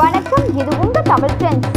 வணக்கம் இது உங்க தமிழ் ஃப்ரெண்ட்ஸ்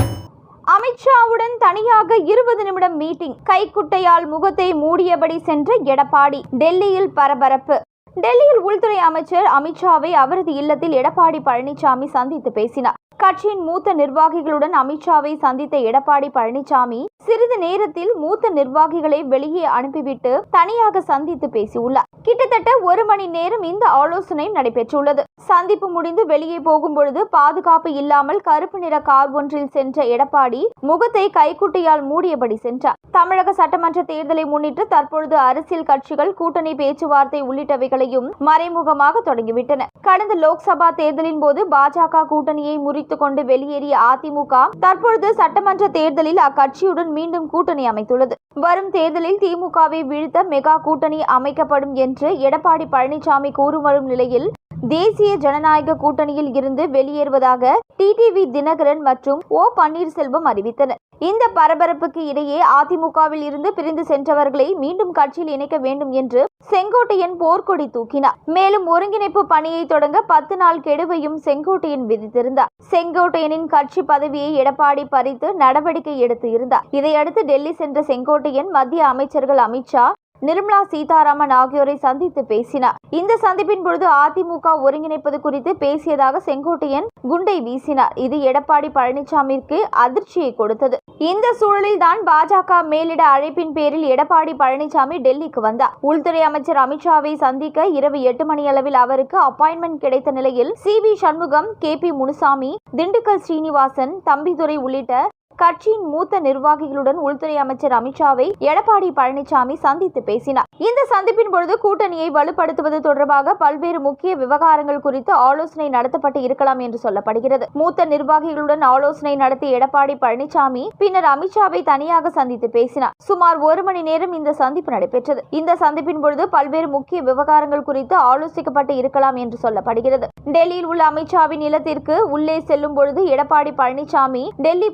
அமித்ஷாவுடன் தனியாக இருபது நிமிடம் மீட்டிங் கைக்குட்டையால் முகத்தை மூடியபடி சென்ற எடப்பாடி டெல்லியில் பரபரப்பு. டெல்லியில் உள்துறை அமைச்சர் அமித்ஷாவை அவரது இல்லத்தில் எடப்பாடி பழனிசாமி சந்தித்து பேசினார். கட்சியின் மூத்த நிர்வாகிகளுடன் அமித்ஷாவை சந்தித்த எடப்பாடி பழனிசாமி சிறிது நேரத்தில் மூத்த நிர்வாகிகளை வெளியே அனுப்பிவிட்டு தனியாக சந்தித்து பேசியுள்ளார். கிட்டத்தட்ட ஒரு மணி நேரம் இந்த ஆலோசனை நடைபெற்றுள்ளது. சந்திப்பு முடிந்து வெளியே போகும்பொழுது பாதுகாப்பு இல்லாமல் கருப்பு நிற கார் ஒன்றில் சென்ற எடப்பாடி முகத்தை கைக்குட்டையால் மூடியபடி சென்றார். தமிழக சட்டமன்ற தேர்தலை முன்னிட்டு தற்பொழுது அரசியல் கட்சிகள் கூட்டணி பேச்சுவார்த்தை உள்ளிட்டவைகளையும் மறைமுகமாக தொடங்கிவிட்டன. கடந்த லோக்சபா தேர்தலின் போது பாஜக கூட்டணியை முறித்து கொண்டு வெளியேறிய அதிமுக தற்பொழுது சட்டமன்ற தேர்தலில் அக்கட்சியுடன் மீண்டும் கூட்டணி அமைத்துள்ளது. வரும் தேர்தலில் திமுகவை வீழ்த்த மெகா கூட்டணி அமைக்கப்படும் என்று எடப்பாடி பழனிசாமி கூறும் வரும் நிலையில் தேசிய ஜனநாயக கூட்டணியில் இருந்து வெளியேறுவதாக டிடிவி தினகரன் மற்றும் ஓ பன்னீர்செல்வம் அறிவித்தனர். இந்த பரபரப்புக்கு இடையே அதிமுகவில் இருந்து பிரிந்து சென்றவர்களை மீண்டும் கட்சியில் இணைக்க வேண்டும் என்று செங்கோட்டையன் போர்க்கொடி தூக்கினார். மேலும் ஒருங்கிணைப்பு பணியை தொடங்க பத்து நாள் கெடுவையும் செங்கோட்டையன் விதித்திருந்தார். செங்கோட்டையனின் கட்சி பதவியை எடப்பாடி பறித்து நடவடிக்கை எடுத்து இருந்தார். இதையடுத்து டெல்லி சென்ற செங்கோட்டையன் மத்திய அமைச்சர்கள் அமித்ஷா நிர்மலா சீதாராமன் ஆகியோரை சந்தித்து பேசினார். இந்த சந்திப்பின் பொழுது அதிமுக ஒருங்கிணைப்பது குறித்து பேசியதாக செங்கோட்டையன் குண்டை வீசினார். இது எடப்பாடி பழனிசாமிக்கு அதிர்ச்சியை கொடுத்தது. இந்த சூழலில் தான் பாஜக மேலிட அழைப்பின் பேரில் எடப்பாடி பழனிசாமி டெல்லிக்கு வந்தார். உள்துறை அமைச்சர் அமித்ஷாவை சந்திக்க இரவு எட்டு மணி அளவில் அவருக்கு அப்பாயின்மெண்ட் கிடைத்த நிலையில் C V Shanmugam K P Munusamy Dindigul Srinivasan Thambidurai உள்ளிட்ட கட்சியின் மூத்த நிர்வாகிகளுடன் உள்துறை அமைச்சர் அமித்ஷாவை எடப்பாடி பழனிசாமி சந்தித்து பேசினார். இந்த சந்திப்பின் பொழுது கூட்டணியை வலுப்படுத்துவது தொடர்பாக பல்வேறு முக்கிய விவகாரங்கள் குறித்து ஆலோசனை நடத்தப்பட்டு இருக்கலாம் என்று சொல்லப்படுகிறது. மூத்த நிர்வாகிகளுடன் ஆலோசனை நடத்திய எடப்பாடி பழனிசாமி பின்னர் அமித்ஷாவை தனியாக சந்தித்து பேசினார். சுமார் ஒரு மணி நேரம் இந்த சந்திப்பு நடைபெற்றது. இந்த சந்திப்பின் பொழுது பல்வேறு முக்கிய விவகாரங்கள் குறித்து ஆலோசிக்கப்பட்டு இருக்கலாம் என்று சொல்லப்படுகிறது. டெல்லியில் உள்ள அமித்ஷாவின் இல்லத்திற்கு உள்ளே செல்லும் பொழுது எடப்பாடி பழனிசாமி டெல்லி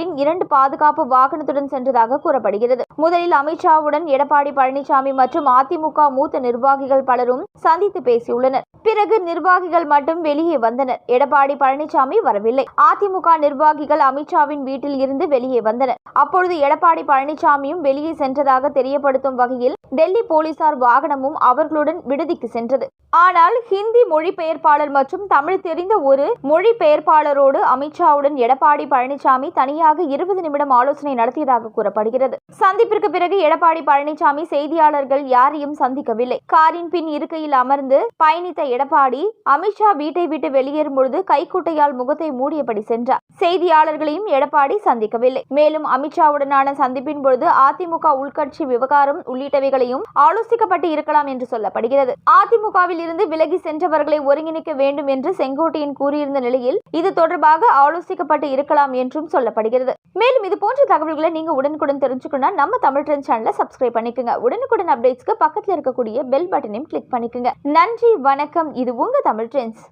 காரின் இரண்டு பாதுகாப்பு வாகனத்துடன் சென்றதாக கூறப்படுகிறது. முதலில் அமித்ஷாவுடன் எடப்பாடி பழனிசாமி மற்றும் அதிமுக மூத்த நிர்வாகிகள் பலரும் சந்தித்து பேசியுள்ளனர். பிறகு நிர்வாகிகள் மட்டும் வெளியே வந்தனர். எடப்பாடி பழனிசாமி வரவில்லை. அதிமுக நிர்வாகிகள் அமித்ஷாவின் வீட்டில் இருந்து வெளியே வந்தனர். அப்பொழுது எடப்பாடி பழனிசாமியும் வெளியே சென்றதாக தெரியப்படுத்தும் வகையில் டெல்லி போலீசார் வாகனமும் அவர்களுடன் விடுதிக்கு சென்றது. ஆனால் ஹிந்தி மொழிபெயர்ப்பாளர் மற்றும் தமிழ் தெரிந்த ஒரு மொழிபெயர்ப்பாளரோடு அமித்ஷாவுடன் எடப்பாடி பழனிசாமி தனியாக இருபது நிமிடம் ஆலோசனை நடத்தியதாக கூறப்படுகிறது. சந்திப்பிற்கு பிறகு எடப்பாடி பழனிசாமி செய்தியாளர்கள் யாரையும் சந்திக்கவில்லை. காரின் பின் இருக்கையில் அமர்ந்து பயணித்த எடப்பாடி அமித்ஷா வீட்டை விட்டு வெளியேறும் பொழுது கைக்குட்டையால் முகத்தை மூடியபடி சென்றார். செய்தியாளர்களையும் எடப்பாடி சந்திக்கவில்லை. மேலும் அமித்ஷாவுடனான சந்திப்பின் பொழுது அதிமுக உள்கட்சி விவகாரம் உள்ளிட்டவைகளையும் ஆலோசிக்கப்பட்டு இருக்கலாம் என்று சொல்லப்படுகிறது. அதிமுகவில் இருந்து விலகி சென்றவர்களை ஒருங்கிணைக்க வேண்டும் என்று செங்கோட்டையன் கூறியிருந்த நிலையில் இது தொடர்பாக ஆலோசிக்கப்பட்டு இருக்கலாம் என்றும் சொல்லப்படுகிறது. மேலும் இது போன்ற தகவல்களை நீங்க உடனுக்குடன் தெரிஞ்சுக்கணும்னா நம்ம தமிழ் ட்ரெண்ட் சேனலை சப்ஸ்கிரைப் பண்ணிக்கோங்க. உடனுக்குடன் அப்டேட்ஸ்க்கு பக்கத்தில் இருக்கக்கூடிய பெல் பட்டனையும் கிளிக் பண்ணிக்கோங்க. நன்றி வணக்கம். இது உங்க தமிழ் ட்ரெண்ட்ஸ்